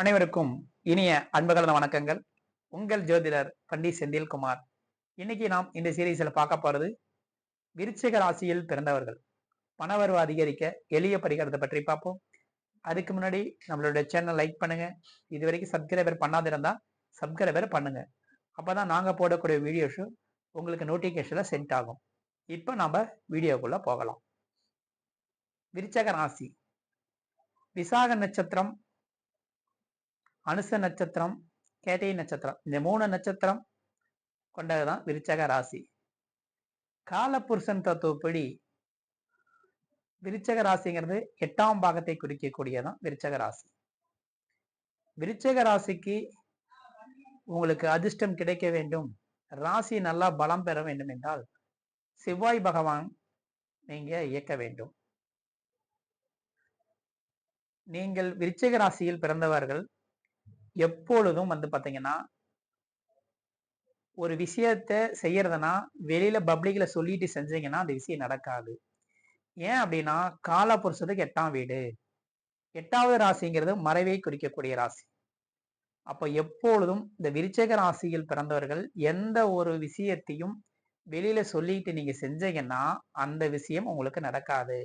அனைவருக்கும் இனிய அன்பகலன வணக்கங்கள். உங்கள் ஜோதிடர் பண்டி செந்தில்குமார். இன்னைக்கு நாம் இந்த சீரீஸில் பார்க்க போகிறது விருச்சிக ராசியில் பிறந்தவர்கள். பணவரவு அதிகரிக்க எளிய பரிகாரத்தை பற்றி பார்ப்போம். அதுக்கு முன்னாடி நம்மளோட சேனல் லைக் பண்ணுங்க. இது வரைக்கும் சப்ஸ்கிரைபர் பண்ணாதிருந்தா சப்ஸ்கிரைபர் பண்ணுங்க. அப்போதான் நாங்கள் போடக்கூடிய வீடியோஸும் உங்களுக்கு நோட்டிஃபிகேஷனில் சென்ட் ஆகும். இப்போ நம்ம வீடியோக்குள்ளே போகலாம். விருச்சக ராசி. விசாக நட்சத்திரம் அனுச நட்சத்திரம் கேட்டை நட்சத்திரம். இந்த மூணு நட்சத்திரம் கொண்டதுதான் விருச்சக ராசி. காலபுருஷன் தத்துவப்படி விருச்சக ராசிங்கிறது எட்டாம் பாகத்தை குறிக்கக்கூடியதான் விருச்சக ராசி. விருச்சக ராசிக்கு உங்களுக்கு அதிர்ஷ்டம் கிடைக்க வேண்டும். ராசி நல்லா பலம் பெற வேண்டும் என்றால் செவ்வாய் பகவான் நீங்க இயக்க வேண்டும். நீங்கள் விருச்சிக ராசியில் பிறந்தவர்கள் எப்பொழுதும் வந்து பார்த்தீங்கன்னா ஒரு விஷயத்த செய்யறதுனா வெளியில பப்ளிக்ல சொல்லிட்டு செஞ்சீங்கன்னா அந்த விஷயம் நடக்காது. ஏன் அப்படின்னா கால புருஷத்துக்கு எட்டாம் வீடு. எட்டாவது ராசிங்கிறது மறைவை குறிக்கக்கூடிய ராசி. அப்போ எப்பொழுதும் இந்த விருச்சக ராசியில் பிறந்தவர்கள் எந்த ஒரு விஷயத்தையும் வெளியில சொல்லிட்டு நீங்க செஞ்சீங்கன்னா அந்த விஷயம் உங்களுக்கு நடக்காது.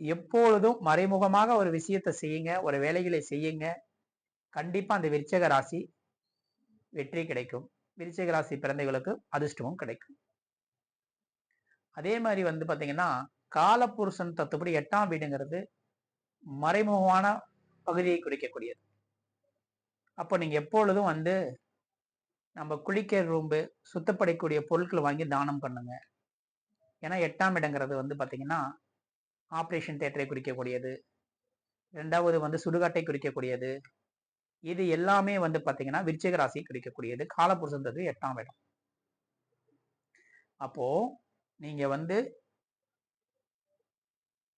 எப்பொழுதும் மறைமுகமாக ஒரு விஷயத்தை செய்யுங்க ஒரு வேலைகளை செய்யுங்க கண்டிப்பாக அந்த விருச்சக ராசி வெற்றி கிடைக்கும். விருச்சக ராசி பிறந்தவர்களுக்கு அதிர்ஷ்டமும் கிடைக்கும். அதே மாதிரி வந்து பார்த்தீங்கன்னா காலப்புருஷன் தத்துப்படி எட்டாம் வீடுங்கிறது மறைமுகமான பகுதியை குறிக்கக்கூடியது. அப்போ நீங்கள் எப்பொழுதும் வந்து நம்ம குளிக்கிற ரூம்பு சுத்தப்படக்கூடிய பொருட்கள் வாங்கி தானம் பண்ணுங்க. ஏன்னா எட்டாம் இடங்கிறது வந்து பார்த்தீங்கன்னா ஆப்ரேஷன் தேட்டரை குறிக்கக்கூடியது. ரெண்டாவது வந்து சுடுகாட்டை குறிக்கக்கூடியது. இது எல்லாமே வந்து பாத்தீங்கன்னா விருச்சிக ராசி கிடைக்கக்கூடியது காலபுருஷன்றது எட்டாம் இடம். அப்போ நீங்க வந்து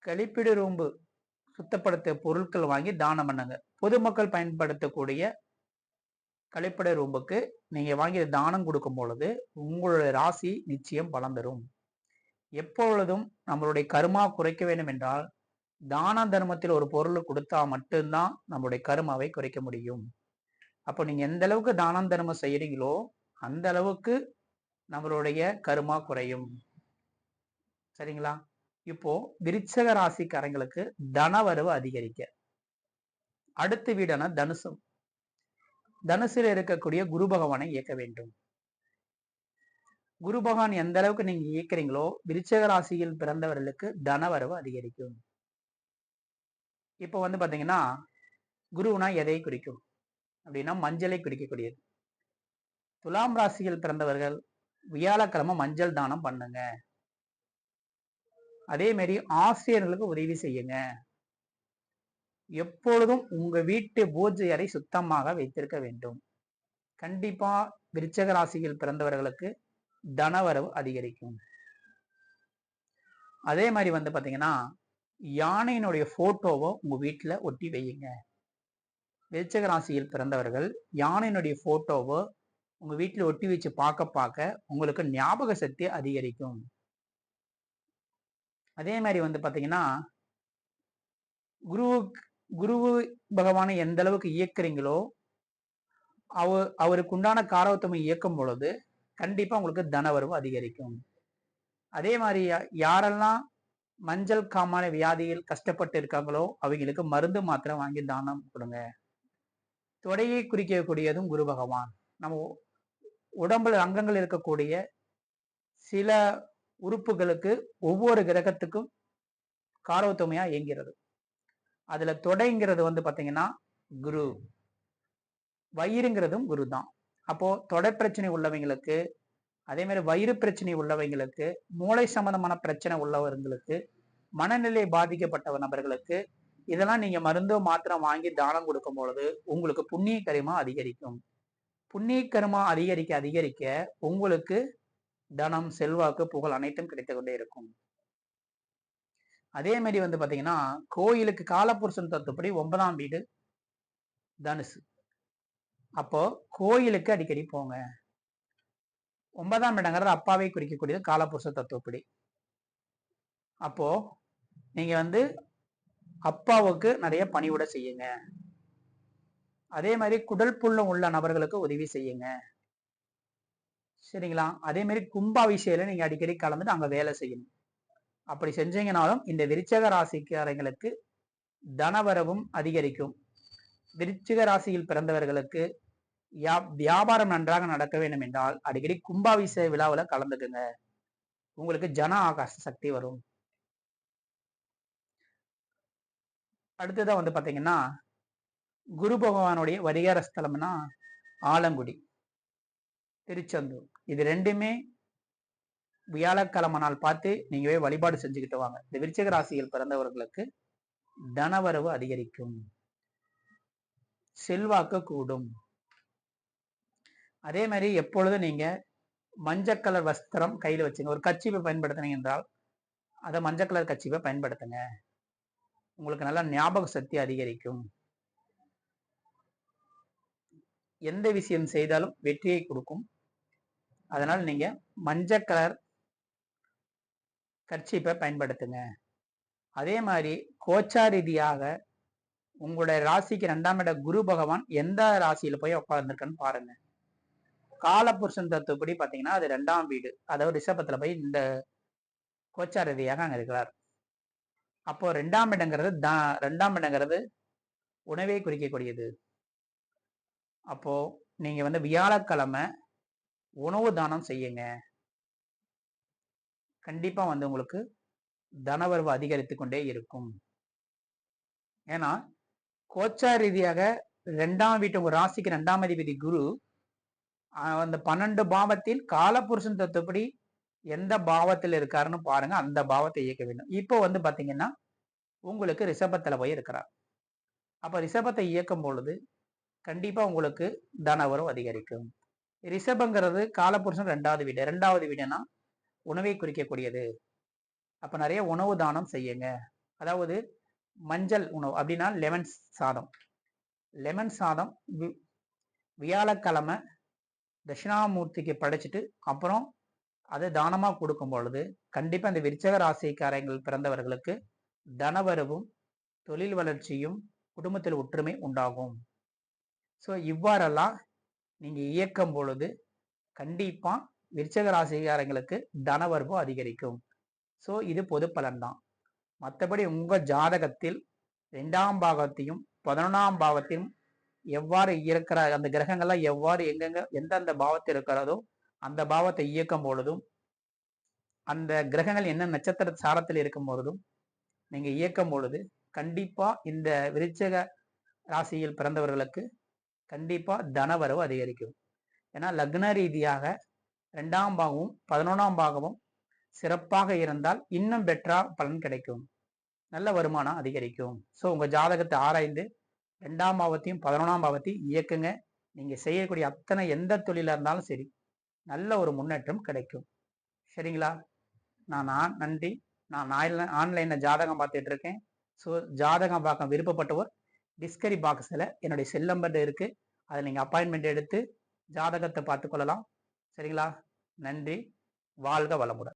கழிப்பிடு ரூம்பு சுத்தப்படுத்த பொருட்கள் வாங்கி தானம் பண்ணுங்க. பொதுமக்கள் பயன்படுத்தக்கூடிய கழிப்பிட ரூம்புக்கு நீங்க வாங்கி தானம் கொடுக்கும் பொழுது உங்களுடைய ராசி நிச்சயம் பலம் தரும் எப்பொழுதும் நம்மளுடைய கருமா குறைக்க வேண்டும் என்றால் தான தர்மத்தில் ஒரு பொருள் கொடுத்தா மட்டும்தான் நம்மளுடைய கருமாவை குறைக்க முடியும். அப்போ நீங்க எந்த அளவுக்கு தானம் தர்மம் செய்யறீங்களோ அந்த அளவுக்கு நம்மளுடைய கருமா குறையும். சரிங்களா? இப்போ விருச்சக ராசிக்காரங்களுக்கு தனவரவு அதிகரிக்க. அடுத்த வீடான தனுசம் தனுசில் இருக்கக்கூடிய குரு பகவானை இயக்க வேண்டும். குரு பகவான் எந்த அளவுக்கு நீங்க இயக்கிறீங்களோ விருச்சக ராசியில் பிறந்தவர்களுக்கு தனவரவு அதிகரிக்கும். இப்போ வந்து பார்த்தீங்கன்னா குருனா எதை குறிக்கும்? அப்படின்னா மஞ்சளை குறிக்கக்கூடியது. துலாம் ராசியில் பிறந்தவர்கள் வியாழக்கிழமை மஞ்சள் தானம் பண்ணுங்க. அதே மாதிரி ஆசிரியர்களுக்கு உதவி செய்யுங்க. எப்பொழுதும் உங்க வீட்டு பூஜை அறை சுத்தமாக வைத்திருக்க வேண்டும். கண்டிப்பா விருச்சக ராசியில் பிறந்தவர்களுக்கு தனவரவு அதிகரிக்கும். அதே மாதிரி வந்து பாத்தீங்கன்னா யானையினுடைய போட்டோவை உங்க வீட்டில் ஒட்டி வையுங்க. விருச்சக ராசியில் பிறந்தவர்கள் யானையினுடைய போட்டோவை உங்க வீட்டில் ஒட்டி வச்சு பார்க்க பார்க்க உங்களுக்கு ஞாபக சக்தி அதிகரிக்கும். அதே மாதிரி வந்து பார்த்தீங்கன்னா குரு குரு பகவானை எந்த அளவுக்கு இயக்குறீங்களோ அவ அவருக்கு உண்டான காரவத்தமை இயக்கும் பொழுது கண்டிப்பாக உங்களுக்கு தனவரவு அதிகரிக்கும். அதே மாதிரி யாரெல்லாம் மஞ்சள் காமான வியாதியில் கஷ்டப்பட்டு இருக்காங்களோ அவங்களுக்கு மருந்து மாத்திரை வாங்கி தானம் கொடுங்க. தொடையை குறிக்கக்கூடியதும் குரு பகவான். நம்ம உடம்புல அங்கங்கள் இருக்கக்கூடிய சில உறுப்புகளுக்கு ஒவ்வொரு கிரகத்துக்கும் காரவத்துமையா இயங்கிறது. அதுல தொடைங்கிறது வந்து பாத்தீங்கன்னா குரு. வயிறுங்கிறதும் குரு தான். அப்போ தொடை பிரச்சனை உள்ளவங்களுக்கு அதே மாதிரி வயிறு பிரச்சனை உள்ளவங்களுக்கு மூளை சம்பந்தமான பிரச்சனை உள்ளவர்களுக்கு மனநிலை பாதிக்கப்பட்ட நபர்களுக்கு இதெல்லாம் நீங்க மருந்தோ மாத்திரம் வாங்கி தானம் கொடுக்கும் பொழுது உங்களுக்கு புண்ணிய கரிமா அதிகரிக்கும். புண்ணிய கருமா அதிகரிக்க அதிகரிக்க உங்களுக்கு தனம் செல்வாக்கு புகழ் அனைத்தும் கிடைத்து கொண்டே இருக்கும். அதே மாதிரி வந்து பாத்தீங்கன்னா கோயிலுக்கு காலபுருஷன் தத்துப்படி ஒன்பதாம் வீடு தனுசு. அப்போ கோயிலுக்கு அடிக்கடி போங்க. ஒன்பதாம் இடங்கிறது அப்பாவை குறிக்கக்கூடியது காலபுருஷ தத்துவப்படி. அப்போ நீங்க வந்து அப்பாவுக்கு நிறைய பணிவிட செய்யுங்க. அதே மாதிரி குடல் புள்ளம் உள்ள நபர்களுக்கு உதவி செய்யுங்க. சரிங்களா? அதே மாதிரி கும்பாபிஷேகம் நீங்க அடிக்கடி கலந்துட்டு அங்க வேலை செய்யணும். அப்படி செஞ்சீங்கனாலும் இந்த விருச்சக ராசிக்காரங்களுக்கு தனவரவும் அதிகரிக்கும். விருச்சிக ராசியில் பிறந்தவர்களுக்கு வியாபாரம் நன்றாக நடக்க வேண்டும் என்றால் அடிக்கடி கும்பாபிஷேக விழாவில் கலந்துக்குங்க. உங்களுக்கு ஜன ஆகாச சக்தி வரும். அடுத்ததான் வந்து பார்த்தீங்கன்னா குரு பகவானுடைய வரிகார ஸ்தலம்னா ஆலங்குடி திருச்செந்தூர். இது ரெண்டுமே வியாழக்கிழமை நாள் பார்த்து நீங்களே வழிபாடு செஞ்சுக்கிட்டு வாங்க. இந்த விருச்சக ராசியில் பிறந்தவர்களுக்கு தனவரவு அதிகரிக்கும். செல்வாக்கு கூடும். அதே மாதிரி எப்பொழுதும் நீங்கள் மஞ்சள் கலர் வஸ்திரம் கையில் வச்சுங்க ஒரு கட்சிப்பை பயன்படுத்தினீங்க என்றால் அதை மஞ்சள் கலர் கட்சிப்பை பயன்படுத்துங்க. உங்களுக்கு நல்ல ஞாபக சக்தி அதிகரிக்கும். எந்த விஷயம் செய்தாலும் வெற்றியை கொடுக்கும். அதனால் நீங்கள் மஞ்சள் கலர் கர்ச்சிப்பை பயன்படுத்துங்க. அதே மாதிரி கோச்சா ரீதியாக உங்களுடைய ராசிக்கு ரெண்டாம் இட குரு பகவான் எந்த ராசியில் போய் உட்கார்ந்துருக்குன்னு பாருங்கள் காலபுருஷன் தத்துவப்படி பார்த்தீங்கன்னா அது ரெண்டாம் வீடு. அதாவது ரிஷபத்தில் போய் இந்த கோச்சா ரீதியாக அங்க இருக்கிறார். அப்போ ரெண்டாம் இடங்கிறது தா ரெண்டாம் இடங்கிறது உணவை குறிக்கக்கூடியது. அப்போ நீங்க வந்து வியாழக்கிழமை உணவு தானம் செய்யுங்க. கண்டிப்பா வந்து உங்களுக்கு தனவரவு அதிகரித்து கொண்டே இருக்கும். ஏன்னா கோச்சார் ரீதியாக ரெண்டாம் வீட்டு உங்க ராசிக்கு ரெண்டாம் அதிபதி குரு அந்த பன்னெண்டு பாவத்தில் காலபுருஷன் தத்துவப்படி எந்த பாவத்தில் இருக்காருன்னு பாருங்க. அந்த பாவத்தை இயக்க வேண்டும். இப்போ வந்து பார்த்தீங்கன்னா உங்களுக்கு ரிஷபத்தில் போய் இருக்கிறார். அப்போ ரிஷபத்தை இயக்கும் பொழுது கண்டிப்பாக உங்களுக்கு தனவரம் அதிகரிக்கும். ரிஷபங்கிறது காலபுருஷன் ரெண்டாவது வீடு. ரெண்டாவது வீடுனா உணவை குறிக்கக்கூடியது. அப்போ நிறைய உணவு தானம் செய்யுங்க. அதாவது மஞ்சள் உணவு அப்படின்னா லெமன் சாதம். லெமன் சாதம் வியாழக்கிழமை தட்சிணாமூர்த்திக்கு படைச்சிட்டு அப்புறம் அதை தானமாக கொடுக்கும் பொழுது கண்டிப்பாக இந்த விருச்சக ராசிக்காரங்கள் பிறந்தவர்களுக்கு தனவரவும் தொழில் வளர்ச்சியும் குடும்பத்தில் ஒற்றுமை உண்டாகும். ஸோ இவ்வாறெல்லாம் நீங்கள் இயக்கும் பொழுது கண்டிப்பாக விருச்சக ராசிக்காரங்களுக்கு தனவரவு அதிகரிக்கும். ஸோ இது பொது பலன்தான். மற்றபடி உங்கள் ஜாதகத்தில் ரெண்டாம் பாகத்தையும் பதினொன்றாம் பாவத்தையும் எவ்வாறு இருக்கிற அந்த கிரகங்கள்லாம் எவ்வாறு எங்கெங்க எந்தெந்த பாவத்தில் இருக்கிறதோ அந்த பாவத்தை இயக்கும் பொழுதும் அந்த கிரகங்கள் என்ன நட்சத்திர சாரத்தில் இருக்கும் பொழுதும் நீங்கள் இயக்கும் பொழுது கண்டிப்பாக இந்த விருச்சக ராசியில் பிறந்தவர்களுக்கு கண்டிப்பாக தனவரவு அதிகரிக்கும். ஏன்னா லக்ன ரீதியாக ரெண்டாம் பாகமும் பதினொன்றாம் பாகமும் சிறப்பாக இருந்தால் இன்னும் பெற்றா பலன் கிடைக்கும். நல்ல வருமானம் அதிகரிக்கும். ஸோ உங்கள் ஜாதகத்தை ஆராய்ந்து ரெண்டாம் பாவத்தையும் பதினொன்றாம் பாவத்தையும் இயக்குங்க. நீங்கள் செய்யக்கூடிய அத்தனை எந்த தொழிலாக இருந்தாலும் சரி நல்ல ஒரு முன்னேற்றம் கிடைக்கும். சரிங்களா? நான் நான் நன்றி. நான் ஆன்லைனில் ஜாதகம் பார்த்துட்டு இருக்கேன். ஸோ ஜாதகம் பார்க்க விருப்பப்பட்டவர் டிஸ்கரி பாக்ஸில் என்னுடைய செல் நம்பர் இருக்குது அதை நீங்கள் அப்பாயின்மெண்ட் எடுத்து ஜாதகத்தை பார்த்துக்கொள்ளலாம் சரிங்களா? நன்றி. வாழ்க வளமுடன்.